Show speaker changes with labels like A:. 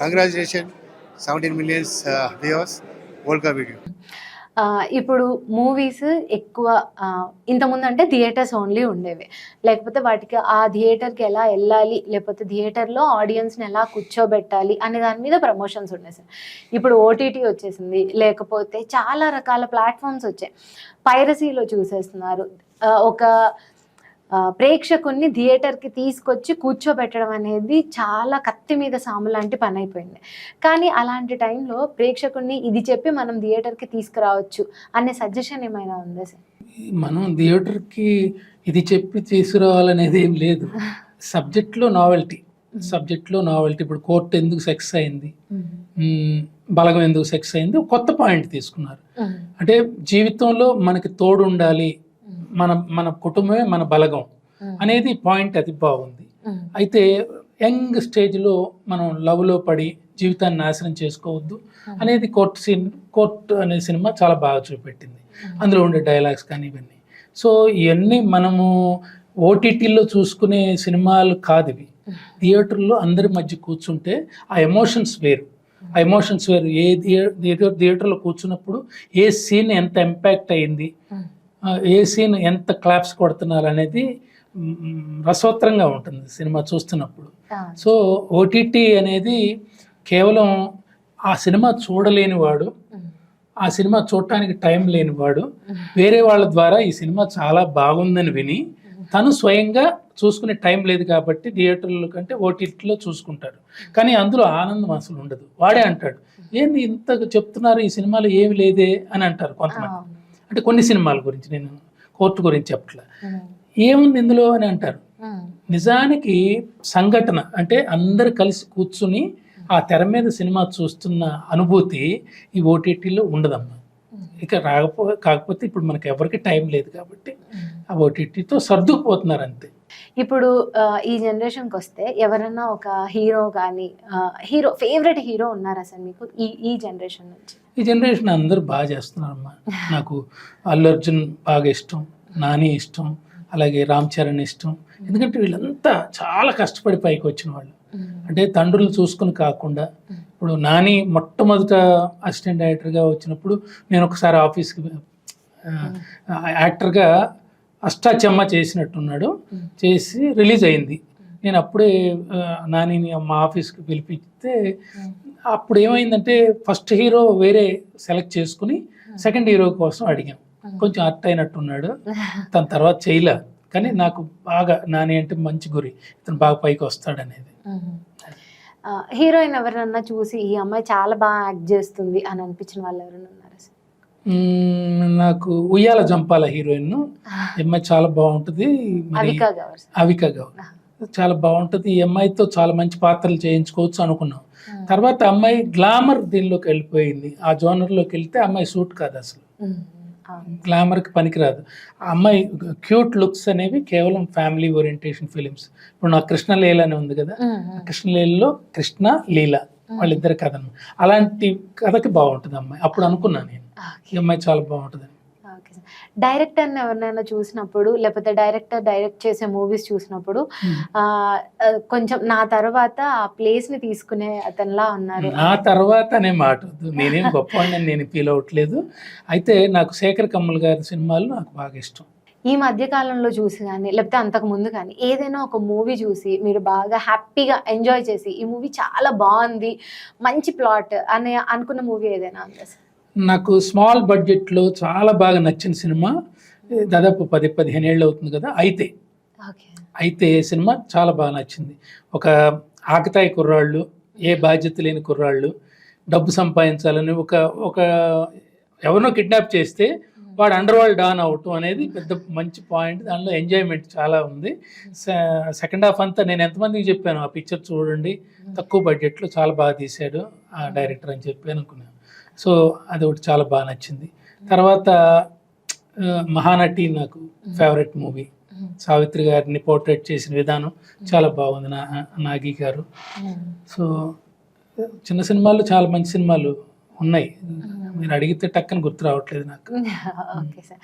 A: Congratulation seventeen millions viewers world cup
B: video ఇప్పుడు movies ఎక్కువ ఇంతకుముందు అంటే థియేటర్స్ ఓన్లీ ఉండేవి. లేకపోతే వాటికి ఆ థియేటర్కి ఎలా వెళ్ళాలి లేకపోతే థియేటర్లో ఆడియన్స్ని ఎలా కూర్చోబెట్టాలి అనే దాని మీద ప్రమోషన్స్ ఉండేవి సార్. ఇప్పుడు ఓటీటీ వచ్చేసింది లేకపోతే చాలా రకాల ప్లాట్ఫామ్స్ వచ్చాయి. పైరసీలో చూసేస్తున్నారు. ఒక ప్రేక్షకుల్ని థియేటర్కి తీసుకొచ్చి కూర్చోబెట్టడం అనేది చాలా కత్తి మీద సాము లాంటి పని అయిపోయింది. కానీ అలాంటి టైంలో ప్రేక్షకుడిని ఇది చెప్పి మనం థియేటర్కి తీసుకురావచ్చు అనే సజెషన్ ఏమైనా ఉందా సార్?
C: మనం థియేటర్కి ఇది చెప్పి తీసుకురావాలనేది ఏం లేదు. సబ్జెక్ట్లో నావెల్టీ. సబ్జెక్ట్లో నావెల్టీ. ఇప్పుడు కోర్టు ఎందుకు సెక్స్ అయింది? బలగం ఎందుకు సెక్స్ అయింది? కొత్త పాయింట్ తీసుకున్నారు. అంటే జీవితంలో మనకి తోడు ఉండాలి మన మన కుటుంబమే మన బలగం అనేది పాయింట్ అది బాగుంది. అయితే యంగ్ స్టేజ్లో మనం లవ్లో పడి జీవితాన్ని నాశనం చేసుకోవద్దు అనేది కోర్ట్ సీన్ కోర్ట్ అనే సినిమా చాలా బాగా చూపెట్టింది. అందులో ఉండే డైలాగ్స్ కానీ ఇవన్నీ. సో ఇవన్నీ మనము ఓటీటీలో చూసుకునే సినిమాలు కాదు ఇవి. థియేటర్లో అందరి మధ్య కూర్చుంటే ఆ ఎమోషన్స్ వేరు. ఆ ఎమోషన్స్ వేరు. ఏ థియే- థియేటర్ థియేటర్లో కూర్చున్నప్పుడు ఏ సీన్ ఎంత ఇంపాక్ట్ అయింది ఏ సీన్ ఎంత క్లాప్స్ కొడుతున్నారు అనేది మ్, రసవత్తరంగా ఉంటుంది సినిమా చూస్తున్నప్పుడు. సో ఓటీటీ అనేది కేవలం ఆ సినిమా చూడలేని వాడు ఆ సినిమా చూడటానికి టైం లేనివాడు వేరే వాళ్ళ ద్వారా ఈ సినిమా చాలా బాగుందని విని తను స్వయంగా చూసుకునే టైం లేదు కాబట్టి థియేటర్ల కంటే ఓటీటీలో చూసుకుంటాడు. కానీ అందులో ఆనందం అసలు ఉండదు. వాడే అంటాడు ఏంది ఇంత చెప్తున్నారు ఈ సినిమాలో ఏమి లేదే అని అంటారు కొంతమంది. అంటే కొన్ని సినిమాల గురించి నేను కోర్టు గురించి చెప్పట్లే. ఏముంది ఇందులో అని అంటారు? నిజానికి సంఘటన అంటే అందరు కలిసి కూర్చుని ఆ తెర మీద సినిమా చూస్తున్న అనుభూతి ఈ ఓటీటీలో ఉండదమ్మా. ఇక రాకపో కాకపోతే ఇప్పుడు మనకి ఎవరికి టైం లేదు కాబట్టి ఓటీటీతో సర్దుకుపోతున్నారు అంతే
B: ఇప్పుడు ఈ జనరేషన్కి వస్తే ఎవరైనా ఒక హీరో కానీ హీరో ఫేవరెట్ హీరో ఉన్నారా సార్ మీకు ఈ ఈ జనరేషన్ నుంచి?
C: ఈ జనరేషన్ అందరూ బాగా చేస్తున్నారమ్మా. నాకు అల్లు అర్జున్ బాగా ఇష్టం నాని ఇష్టం అలాగే రామ్ చరణ్ ఇష్టం. ఎందుకంటే వీళ్ళంతా చాలా కష్టపడి పైకి వచ్చిన వాళ్ళు. అంటే తండ్రులు చూసుకుని కాకుండా ఇప్పుడు నాని మొట్టమొదట అసిస్టెంట్ డైరెక్టర్గా వచ్చినప్పుడు నేను ఒకసారి ఆఫీస్కి యాక్టర్గా అష్టాచెమ్మ చేసినట్టున్నాడు. చేసి రిలీజ్ అయింది. నేను అప్పుడే నానిని మా ఆఫీస్కి పిలిపిస్తే అప్పుడు ఏమైందంటే ఫస్ట్ హీరో వేరే సెలెక్ట్ చేసుకుని సెకండ్ హీరో కోసం అడిగాం. కొంచెం అర్ట్ అయినట్టున్నాడు. తన తర్వాత చేయలే. కానీ నాకు బాగా నాని అంటే మంచి గురి. ఇతను బాగా పైకి వస్తాడనేది.
B: హీరోయిన్ ఎవరన్నా చూసి ఈ అమ్మాయి చాలా బాగా యాక్ట్ చేస్తుంది అని అనిపించిన వాళ్ళు ఎవరైనా ఉన్నారా
C: నాకు ఉయ్యాల జంపాల హీరోయిన్ అమ్మాయి చాలా బాగుంటుంది.
B: అవికా
C: గౌర్ చాలా బాగుంటుంది. ఈ అమ్మాయితో చాలా మంచి పాత్రలు చేయించుకోవచ్చు అనుకున్నాం. తర్వాత అమ్మాయి గ్లామర్ దీనిలోకి వెళ్ళిపోయింది. ఆ జోనర్లోకి వెళ్తే అమ్మాయి సూట్ కాదు అసలు. గ్లామర్కి పనికిరాదు. అమ్మాయి క్యూట్ లుక్స్ అనేవి కేవలం ఫ్యామిలీ ఓరియంటేషన్ ఫిలిమ్స్. ఇప్పుడు నాకు కృష్ణ లీల అని ఉంది కదా. కృష్ణ లీలలో కృష్ణ లీల. వాళ్ళిద్దరి కథ. అలాంటి కథకి బాగుంటుంది అమ్మాయి అప్పుడు అనుకున్నాను నేను. ఈ అమ్మాయి చాలా బాగుంటుంది.
B: Okay sir. డైరెక్టర్ని ఎవరినైనా చూసినప్పుడు లేకపోతే డైరెక్టర్ డైరెక్ట్ చేసే మూవీస్ చూసినప్పుడు కొంచెం నా తర్వాత ఆ ప్లేస్ని తీసుకునే అతనిలా ఉన్నారు.
C: నా తర్వాత అనే మాట వద్దు. నేనేం గొప్పవాడిని నేను ఫీల్ అవ్వట్లేదు. అయితే నాకు శేఖర్ కమ్మల్ గారి సినిమాలు నాకు బాగా ఇష్టం.
B: ఈ మధ్య కాలంలో చూసి కానీ లేకపోతే అంతకు ముందు కానీ ఏదైనా ఒక మూవీ చూసి మీరు బాగా హ్యాపీగా ఎంజాయ్ చేసి ఈ మూవీ చాలా బాగుంది మంచి ప్లాట్ అని అనుకున్న మూవీ ఏదైనా ఉందా సార్?
C: నాకు స్మాల్ బడ్జెట్లో చాలా బాగా నచ్చిన సినిమా దాదాపు పది పదిహేను ఏళ్ళు అవుతుంది కదా అయితే. అయితే సినిమా చాలా బాగా నచ్చింది. ఒక ఆకతాయి కుర్రాళ్ళు ఏ బాధ్యత లేని కుర్రాళ్ళు డబ్బు సంపాదించాలని ఒక ఒక ఎవరినో కిడ్నాప్ చేస్తే వాడు అండర్ వరల్డ్ డాన్ అవటం అనేది పెద్ద మంచి పాయింట్ దానిలో ఎంజాయ్మెంట్ చాలా ఉంది. సెకండ్ హాఫ్ అంతా నేను ఎంతమందికి చెప్పాను ఆ పిక్చర్ చూడండి తక్కువ బడ్జెట్లో చాలా బాగా తీశాడు ఆ డైరెక్టర్ అని చెప్పి అనుకున్నాను. సో అది ఒకటి చాలా బాగా నచ్చింది. తర్వాత మహానటి నాకు ఫేవరెట్ మూవీ సావిత్రి గారిని పోర్ట్రేట్ చేసిన విధానం చాలా బాగుంది నా నాగి గారు. సో చిన్న సినిమాలు చాలా మంచి సినిమాలు ఉన్నాయి. మీరు అడిగితే టక్కని గుర్తు రావట్లేదు నాకు.
B: Okay sir.